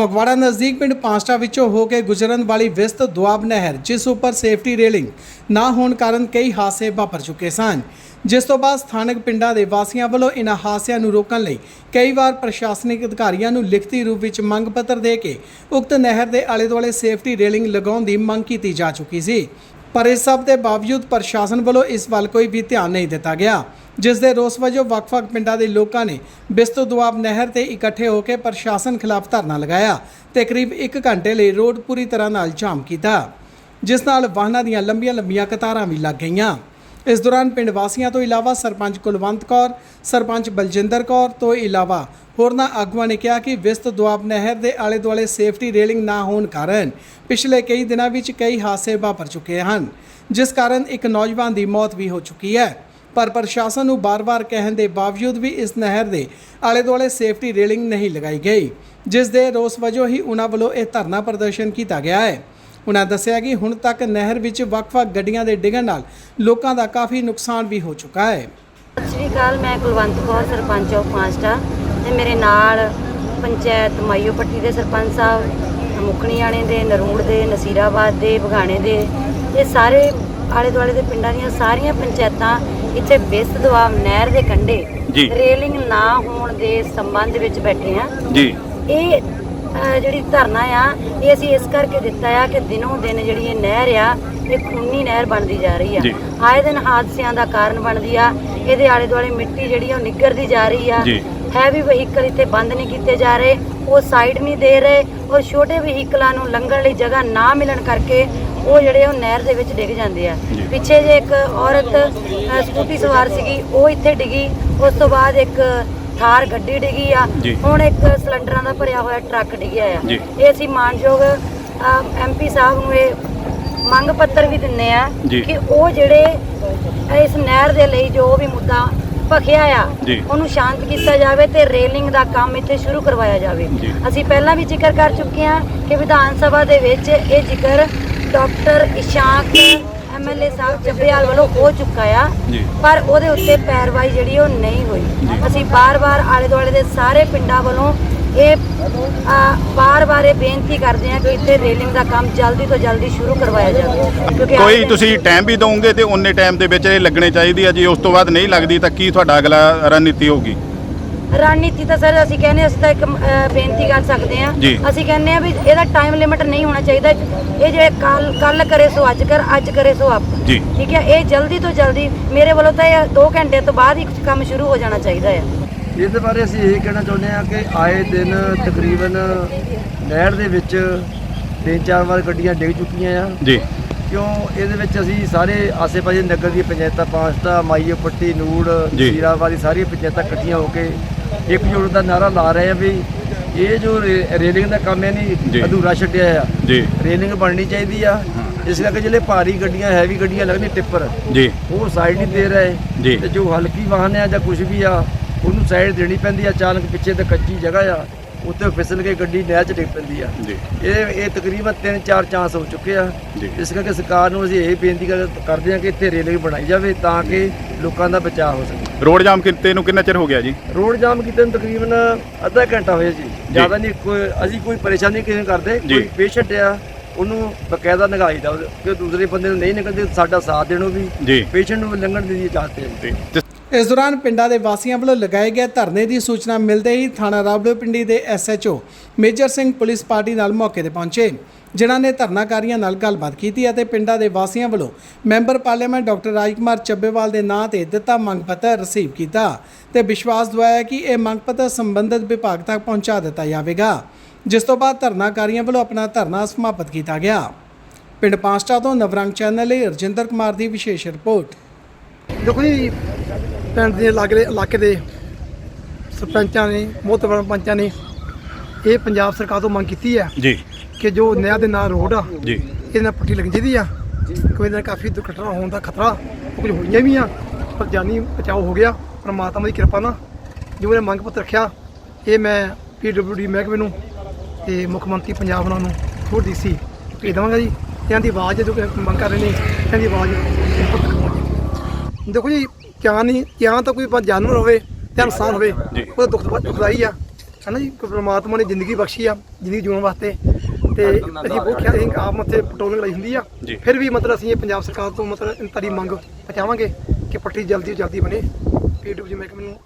ਫਗਵਾੜਾ ਨਜ਼ਦੀਕ ਪਿੰਡ ਪਾਂਸਟਾ ਵਿੱਚੋਂ ਹੋ ਕੇ ਗੁਜ਼ਰਨ ਵਾਲੀ ਵਿਸਤ ਦੁਆਬ ਨਹਿਰ, ਜਿਸ ਉੱਪਰ ਸੇਫਟੀ ਰੇਲਿੰਗ ਨਾ ਹੋਣ ਕਾਰਨ ਕਈ ਹਾਦਸੇ ਵਾਪਰ ਚੁੱਕੇ ਸਨ। ਜਿਸ ਤੋਂ ਬਾਅਦ ਸਥਾਨਕ ਪਿੰਡਾਂ ਦੇ ਵਾਸੀਆਂ ਵੱਲੋਂ ਇਨ੍ਹਾਂ ਹਾਦਸਿਆਂ ਨੂੰ ਰੋਕਣ ਲਈ ਕਈ ਵਾਰ ਪ੍ਰਸ਼ਾਸਨਿਕ ਅਧਿਕਾਰੀਆਂ ਨੂੰ ਲਿਖਤੀ ਰੂਪ ਵਿੱਚ ਮੰਗ ਪੱਤਰ ਦੇ ਕੇ ਉਕਤ ਨਹਿਰ ਦੇ ਆਲੇ ਦੁਆਲੇ ਸੇਫਟੀ ਰੇਲਿੰਗ ਲਗਾਉਣ ਦੀ ਮੰਗ ਕੀਤੀ ਜਾ ਚੁੱਕੀ ਸੀ। ਪਰ ਇਸ ਸਭ ਦੇ ਬਾਵਜੂਦ ਪ੍ਰਸ਼ਾਸਨ ਵੱਲੋਂ ਇਸ ਵੱਲ ਕੋਈ ਵੀ ਧਿਆਨ ਨਹੀਂ ਦਿੱਤਾ ਗਿਆ। ਜਿਸ ਦੇ ਰੋਸ ਵਜੋਂ ਵੱਖ-ਵੱਖ ਪਿੰਡਾਂ ਦੇ ਲੋਕਾਂ ਨੇ ਬਿਸਤੋ ਦੁਆਬ ਨਹਿਰ ਤੇ ਇਕੱਠੇ ਹੋ ਕੇ ਪ੍ਰਸ਼ਾਸਨ ਖਿਲਾਫ ਧਰਨਾ ਲਗਾਇਆ ਤੇ ਕਰੀਬ 1 ਘੰਟੇ ਲਈ ਰੋਡ ਪੂਰੀ ਤਰ੍ਹਾਂ ਨਾਲ ਜਾਮ ਕੀਤਾ। ਜਿਸ ਨਾਲ ਵਾਹਨਾਂ ਦੀਆਂ ਲੰਬੀਆਂ-ਲੰਬੀਆਂ ਕਤਾਰਾਂ ਵੀ ਲੱਗ ਗਈਆਂ। ਇਸ ਦੌਰਾਨ ਪਿੰਡ ਵਾਸੀਆਂ ਤੋਂ ਇਲਾਵਾ ਸਰਪੰਚ ਕੁਲਵੰਤ ਕੌਰ, ਸਰਪੰਚ ਬਲਜਿੰਦਰ ਕੌਰ ਤੋਂ ਇਲਾਵਾ ਹੋਰਨਾਂ ਆਗੂਆਂ ਨੇ ਕਿਹਾ ਕਿ ਵਿਸਤ ਦੁਆਬ ਨਹਿਰ ਦੇ ਆਲੇ ਦੁਆਲੇ ਸੇਫਟੀ ਰੇਲਿੰਗ ਨਾ ਹੋਣ ਕਾਰਨ ਪਿਛਲੇ ਕਈ ਦਿਨਾਂ ਵਿੱਚ ਕਈ ਹਾਦਸੇ ਵਾਪਰ ਚੁੱਕੇ ਹਨ, ਜਿਸ ਕਾਰਨ ਇੱਕ ਨੌਜਵਾਨ ਦੀ ਮੌਤ ਵੀ ਹੋ ਚੁੱਕੀ ਹੈ। ਪਰ ਪ੍ਰਸ਼ਾਸਨ ਨੂੰ ਬਾਰ-ਬਾਰ ਕਹਿਣ ਦੇ ਬਾਵਜੂਦ ਵੀ ਇਸ ਨਹਿਰ ਦੇ ਆਲੇ ਦੁਆਲੇ ਸੇਫਟੀ ਰੇਲਿੰਗ ਨਹੀਂ ਲਗਾਈ ਗਈ, ਜਿਸ ਦੇ ਰੋਸ ਵਜੋਂ ਹੀ ਉਹਨਾਂ ਵੱਲੋਂ ਇਹ ਧਰਨਾ ਪ੍ਰਦਰਸ਼ਨ ਕੀਤਾ ਗਿਆ ਹੈ। ਉਹਨਾਂ ਦੱਸਿਆ ਕਿ ਹੁਣ ਤੱਕ ਨਹਿਰ ਵਿੱਚ ਵੱਖ-ਵੱਖ ਗੱਡੀਆਂ ਦੇ ਡਿੱਗਣ ਨਾਲ ਲੋਕਾਂ ਦਾ ਕਾਫੀ ਨੁਕਸਾਨ ਵੀ ਹੋ ਚੁੱਕਾ ਹੈ। ਸਤਿ ਸ਼੍ਰੀ ਅਕਾਲ ਮੈਂ ਕੁਲਵੰਤ ਕੌਰ ਸਰਪੰਚ ਆਫ ਪਾਂਸਟਾ ਤੇ ਮੇਰੇ ਨਾਲ ਪੰਚਾਇਤ ਮਾਈਓ ਪੱਟੀ ਦੇ ਸਰਪੰਚ ਸਾਹਿਬ ਮੁਖਣੀਆਣੇ ਦੇ ਨਰੂੜ ਦੇ ਨਸੀਰਾਬਾਦ ਦੇ ਬਗਾਣੇ ਦੇ ਇਹ ਸਾਰੇ ਆਲੇ ਦੁਆਲੇ ਦੇ ਪਿੰਡਾਂ ਦੀਆਂ ਸਾਰੀਆਂ ਪੰਚਾਇਤਾਂ ਇੱਥੇ ਬਿਸਤ ਦਵਾਬ ਨਹਿਰ ਦੇ ਕੰਢੇ। ਰੇਲਿੰਗ ਨਾ ਹੋਣ ਦੇ ਸੰਬੰਧ ਵਿੱਚ ਬੈਠੇ ਆ ਜੀ। ਇਹ ਜਿਹੜੀ ਧਰਨਾ ਆ ਇਹ ਅਸੀਂ ਇਸ ਕਰਕੇ ਦਿੱਤਾ ਆ ਕਿ ਦਿਨੋਂ ਦਿਨ ਜਿਹੜੀ ਇਹ ਨਹਿਰ ਆ ਇਹ ਖੂਨੀ ਨਹਿਰ ਬਣਦੀ ਜਾ ਰਹੀ ਆ। ਆਏ ਦਿਨ ਹਾਦਸਿਆਂ ਦਾ ਕਾਰਨ ਬਣਦੀ ਆ। ਇਹਦੇ ਆਲੇ ਦੁਆਲੇ ਮਿੱਟੀ ਜਿਹੜੀ ਆ ਉਹ ਨਿੱਗਰਦੀ ਜਾ ਰਹੀ ਆ। ਹੈਵੀ ਵਹੀਕਲ ਇੱਥੇ ਬੰਦ ਨਹੀਂ ਕੀਤੇ ਜਾ ਰਹੇ। ਉਹ ਸਾਈਡ ਨਹੀਂ ਦੇ ਰਹੇ। ਔਰ ਛੋਟੇ ਵਹੀਕਲਾਂ ਨੂੰ ਲੰਘਣ ਲਈ ਜਗ੍ਹਾ ਨਾ ਮਿਲਣ ਕਰਕੇ ਉਹ ਜਿਹੜੇ ਉਹ ਨਹਿਰ ਦੇ ਵਿੱਚ ਡਿੱਗ ਜਾਂਦੇ ਆ। ਪਿੱਛੇ ਜੇ ਇੱਕ ਔਰਤ ਸਕੂਟੀ ਸਵਾਰ ਸੀਗੀ ਉਹ ਇੱਥੇ ਡਿੱਗੀ। ਉਸ ਤੋਂ ਬਾਅਦ ਇੱਕ ਥਾਰ ਗੱਡੀ ਡਿੱਗੀ ਆ ਜੀ। ਹੁਣ ਇੱਕ ਸਿਲੰਡਰਾਂ ਦਾ ਭਰਿਆ ਹੋਇਆ ਟਰੱਕ ਡਿੱਗਿਆ ਆ ਜੀ। ਇਹ ਅਸੀਂ ਮਾਨਯੋਗ ਐਮਪੀ ਸਾਹਿਬ ਨੂੰ ਇਹ ਮੰਗ ਪੱਤਰ ਵੀ ਦਿੰਨੇ ਆ ਜੀ। ਕਿ ਉਹ ਜਿਹੜੇ ਇਸ ਨਹਿਰ ਦੇ ਲਈ ਜੋ ਵੀ ਮੁੱਦਾ ਭਖਿਆ ਆ ਜੀ। ਉਹਨੂੰ ਸ਼ਾਂਤ ਕੀਤਾ ਜਾਵੇ ਤੇ ਰੇਲਿੰਗ ਦਾ ਕੰਮ ਇੱਥੇ ਸ਼ੁਰੂ ਕਰਵਾਇਆ ਜਾਵੇ ਜੀ। ਅਸੀਂ ਪਹਿਲਾਂ ਵੀ ਜ਼ਿਕਰ ਕਰ ਚੁੱਕੇ ਹਾਂ ਕਿ ਵਿਧਾਨ ਸਭਾ ਦੇ ਵਿੱਚ ਇਹ ਜ਼ਿਕਰ ਡਾਕਟਰ ਇਸ਼ਾਕ ਐਮਐਲਏ ਸਾਹਿਬ ਜੱਬੇਵਾਲ ਵੱਲੋਂ ਹੋ ਚੁੱਕਾ ਆ। ਪਰ ਉਹਦੇ ਉੱਤੇ ਪੈਰਵਾਈ ਜਿਹੜੀ ਉਹ ਨਹੀਂ ਹੋਈ। ਅਸੀਂ ਬਾਰ-ਬਾਰ ਆਲੇ ਦੁਆਲੇ ਦੇ ਸਾਰੇ ਪਿੰਡਾਂ ਵੱਲੋਂ ਇਹ ਬਾਰ-ਬਾਰ ਇਹ ਬੇਨਤੀ ਕਰਦੇ ਹਾਂ ਕਿ ਇੱਥੇ ਰੇਲਿੰਗ ਦਾ ਕੰਮ ਜਲਦੀ ਤੋਂ ਜਲਦੀ ਸ਼ੁਰੂ ਕਰਵਾਇਆ ਜਾਵੇ। ਕੋਈ ਤੁਸੀਂ ਟਾਈਮ ਵੀ ਦਵੋਗੇ ਤੇ ਉਨੇ ਟਾਈਮ ਦੇ ਵਿੱਚ ਇਹ ਲੱਗਣੇ ਚਾਹੀਦੀ ਆ ਜੀ ਉਸ ਤੋਂ ਬਾਅਦ ਨਹੀਂ ਲੱਗਦੀ ਤਾਂ ਕੀ ਤੁਹਾਡਾ ਅਗਲਾ ਰਣਨੀਤੀ ਹੋਊਗੀ? ਰਣਨੀਤੀ ਤਾਂ ਸਰ ਅਸੀਂ ਕਹਿੰਦੇ ਅਸੀਂ ਤਾਂ ਇੱਕ ਬੇਨਤੀ ਕਰ ਸਕਦੇ ਹਾਂ। ਜੀ। ਅਸੀਂ ਕਹਿੰਦੇ ਆ ਵੀ ਇਹਦਾ ਟਾਈਮ ਲਿਮਿਟ ਨਹੀਂ ਹੋਣਾ ਚਾਹੀਦਾ। ਇਹ ਜੇ ਕੱਲ ਕੱਲ ਕਰੇ ਸੋ ਅੱਜ ਕਰ ਅੱਜ ਕਰੇ ਸੋ ਆਪ। ਜੀ। ਠੀਕ ਹੈ ਇਹ ਜਲਦੀ ਤੋਂ ਜਲਦੀ ਮੇਰੇ ਵੱਲੋਂ ਤਾਂ ਇਹ 2 ਘੰਟੇ ਤੋਂ ਬਾਅਦ ਹੀ ਕੰਮ ਸ਼ੁਰੂ ਹੋ ਜਾਣਾ ਚਾਹੀਦਾ ਹੈ ਇਹਦੇ ਬਾਰੇ ਅਸੀਂ ਇਹ ਕਹਿਣਾ ਚਾਹੁੰਦੇ ਹਾਂ ਕਿ ਆਏ ਦਿਨ ਤਕਰੀਬਨ ਨਹਿਰ ਦੇ ਵਿੱਚ ਤਿੰਨ ਚਾਰ ਵਾਰ ਗੱਡੀਆਂ ਡਿੱਗ ਚੁੱਕੀਆਂ ਆ। ਜੀ। ਕਿਉਂ? ਇਹਦੇ ਵਿੱਚ ਅਸੀਂ ਸਾਰੇ ਆਸੇ-ਪਾਸੇ ਨਗਰ ਦੀਆਂ ਪੰਚਾਇਤਾਂ ਪਾਂਸਟਾ ਮਾਈਓ ਪੱਟੀ ਨੂੜ ਜੀ। ਸੀਰਾਵਾਦੀ ਸਾਰੀਆਂ ਪੰਚਾਇਤਾਂ ਇਕੱਠੀਆਂ ਹੋ ਕੇ ਇੱਕ ਜੁੜ ਦਾ ਨਾਰਾ ਲਾ ਰਹੇ ਆ ਵੀ ਇਹ ਜੋ ਰੇਲਿੰਗ ਦਾ ਕੰਮ ਹੈ। ਨਹੀਂ ਅਧੂਰਾ ਛੱਡਿਆ ਆ। ਜੀ। ਰੇਲਿੰਗ ਬਣਨੀ ਚਾਹੀਦੀ ਆ। ਇਸ ਕਰਕੇ ਜਿਹੜੇ ਭਾਰੀ ਗੱਡੀਆਂ ਹੈਵੀ ਗੱਡੀਆਂ ਲੱਗਦੀਆਂ ਟਿੱਪਰ ਜੀ। ਉਹ ਸਾਈਡ ਨਹੀਂ ਦੇ ਰਹੇ। ਤੇ ਜੋ ਹਲਕੀ ਵਾਹਨ ਆ ਜਾਂ ਕੁਝ ਵੀ ਆ ਉਹਨੂੰ ਸਾਈਡ ਦੇਣੀ ਪੈਂਦੀ ਆ। ਅਚਾਨਕ ਪਿੱਛੇ ਤੇ ਕੱਚੀ ਜਗ੍ਹਾ ਆ। ਉੱਤੇ ਫਿਸਲ ਕੇ ਗੱਡੀ ਨਹਿਰ 'ਚ ਡਿੱਗ ਪੈਂਦੀ ਆ। ਇਹ ਇਹ ਤਕਰੀਬਨ 3-4 ਚਾਂਸ ਹੋ ਚੁੱਕੇ ਆ। ਇਸ ਕਰਕੇ ਸਰਕਾਰ ਨੂੰ ਅਸੀਂ ਇਹ ਬੇਨਤੀ ਕਰ- ਕਰਦੇ ਆ ਕਿ ਇੱਥੇ ਰੇਲਿੰਗ ਬਣਾਈ ਜਾਵੇ ਤਾਂ ਕਿ ਲੋਕਾਂ ਦਾ ਬਚਾਅ ਹੋ ਸਕੇ। ਰੋਡ ਜਾਮ ਕਿਤੇ ਨੂੰ ਕਿੰਨਾ ਚਿਰ ਹੋ ਗਿਆ ਜੀ? ਰੋਡ ਜਾਮ ਕੀਤੇ ਨੂੰ ਤਕਰੀਬਨ ਅੱਧਾ ਘੰਟਾ ਹੋਇਆ ਜੀ। ਜ਼ਿਆਦਾ ਨਹੀਂ ਕੋਈ ਅਸੀਂ ਕੋਈ ਪਰੇਸ਼ਾਨੀ ਕਿਸੇ ਕਰਦੇ। ਕੋਈ ਪੇਸ਼ੈਂਟ ਆ ਉਹਨੂੰ ਬਕਾਇਦਾ ਨਗਾਈਦਾ ਕਿ ਦੂਸਰੇ ਬੰਦੇ ਨੂੰ ਨਹੀਂ ਨਿਕਲਦੇ ਸਾਡਾ ਸਾਥ ਦੇਣੋ ਵੀ ਪੇਸ਼ੈਂਟ ਨੂੰ ਲੰਘਣ ਦੀ ਇਜਾਜ਼ਤ ਹੈ। ਇਸ ਦੌਰਾਨ ਪਿੰਡਾਂ ਦੇ ਵਾਸੀਆਂ ਵੱਲੋਂ ਲਗਾਏ ਗਏ ਧਰਨੇ ਦੀ ਸੂਚਨਾ ਮਿਲਦੇ ਹੀ ਥਾਣਾ ਰਾਵਲਪਿੰਡੀ ਦੇ SHO Major Singh police party ਨਾਲ ਮੌਕੇ ਤੇ ਪਹੁੰਚੇ, ਜਿਨ੍ਹਾਂ ਨੇ ਧਰਨਾਕਾਰੀਆਂ ਨਾਲ ਗੱਲਬਾਤ ਕੀਤੀ ਅਤੇ ਪਿੰਡਾਂ ਦੇ ਵਾਸੀਆਂ ਵੱਲੋਂ member parliament doctor Rajkumar Chabbewal ਦੇ ਨਾਂ ਤੇ ਦਿੱਤਾ ਮੰਗ ਪੱਤਰ ਰਿਸੀਵ ਕੀਤਾ ਤੇ ਵਿਸ਼ਵਾਸ ਦਿਵਾਇਆ ਕਿ ਇਹ ਮੰਗ ਪੱਤਰ ਸੰਬੰਧਿਤ ਵਿਭਾਗ ਤੱਕ ਪਹੁੰਚਾ ਦਿੱਤਾ ਜਾਵੇਗਾ, ਜਿਸ ਤੋਂ ਬਾਅਦ ਧਰਨਾਕਾਰੀਆਂ ਵੱਲੋਂ ਆਪਣਾ ਧਰਨਾ ਸਮਾਪਤ ਕੀਤਾ ਗਿਆ। ਪਿੰਡ ਪਾਂਸਟਾ ਤੋਂ ਨਵਰੰਗ ਚੈਨਲ ਲਈ ਰਜਿੰਦਰ ਕੁਮਾਰ ਦੀ ਵਿਸ਼ੇਸ਼ ਰਿਪੋਰਟ। ਦੇਖੋ ਜੀ ਪਿੰਡ ਦੇ ਲਾਗੇ ਇਲਾਕੇ ਦੇ ਸਰਪੰਚਾਂ ਨੇ ਮੋਤਬਰ ਪੰਚਾਂ ਨੇ ਇਹ ਪੰਜਾਬ ਸਰਕਾਰ ਤੋਂ ਮੰਗ ਕੀਤੀ ਹੈ ਜੀ। ਕਿ ਜੋ ਨਹਿਰ ਦੇ ਨਾਲ ਰੋਡ ਆ ਜੀ। ਇਹਦੇ ਨਾਲ ਪੱਟੀ ਲੱਗਣੀ ਚਾਹੀਦੀ ਆ। ਕੋਈ ਨਾਲ ਕਾਫੀ ਦੁਰਘਟਨਾ ਹੋਣ ਦਾ ਖਤਰਾ ਉਹ ਕੁਝ ਹੋਈਆਂ ਵੀ ਆ ਪਰ ਜਾਨੀ ਬਚਾਓ ਹੋ ਗਿਆ। ਪਰਮਾਤਮਾ ਦੀ ਕਿਰਪਾ ਨਾਲ ਜੋ ਇਹਨੇ ਮੰਗ ਪੱਤਰ ਰੱਖਿਆ ਇਹ ਮੈਂ ਪੀਡਬਲਯੂਡੀ ਮਹਿਕਮੇ ਨੂੰ ਤੇ ਮੁੱਖ ਮੰਤਰੀ ਪੰਜਾਬ ਉਹਨਾਂ ਨੂੰ ਥੋੜੀ ਡੀਸੀ ਭੇਜ ਦੇਵਾਂਗਾ ਜੀ। ਇਹਨਾਂ ਦੀ ਆਵਾਜ਼ ਜੋ ਮੰਗ ਕਰ ਰਹੇ ਨੇ ਇਹਨਾਂ ਦੀ ਆਵਾਜ਼। ਦੇਖੋ ਜੀ ਕਿਆ ਨਹੀਂ ਕਿਆ ਤਾਂ ਕੋਈ ਜਾਨਵਰ ਹੋਵੇ ਜਾਂ ਇਨਸਾਨ ਹੋਵੇ ਜੀ। ਉਹਦਾ ਦੁੱਖ ਦੁੱਖਦਾਈ ਆ। ਹਨਾ ਜੀ? ਕੋਈ ਪ੍ਰਮਾਤਮਾ ਨੇ ਜ਼ਿੰਦਗੀ ਬਖਸ਼ੀ ਆ ਜ਼ਿੰਦਗੀ ਜਿਉਣ ਵਾਸਤੇ। ਤੇ ਅਸੀਂ ਬਹੁਤ ਖਿਆਲ ਅਸੀਂ ਆਪ ਮੱਥੇ ਪਟੋਲਿੰਗ ਲਈ ਹੁੰਦੀ ਆ। ਫਿਰ ਵੀ ਮਤਲਬ ਅਸੀਂ ਇਹ ਪੰਜਾਬ ਸਰਕਾਰ ਤੋਂ ਮਤਲਬ ਇਨਤਾਰੀ ਮੰਗ ਪਹੁੰਚਾਵਾਂਗੇ ਕਿ ਪੱਟੀ ਜਲਦੀ ਤੋਂ ਜਲਦੀ ਬਣੇ। ਪੀਡਬਲਯੂ ਮਹਿਕਮੇ ਨੂੰ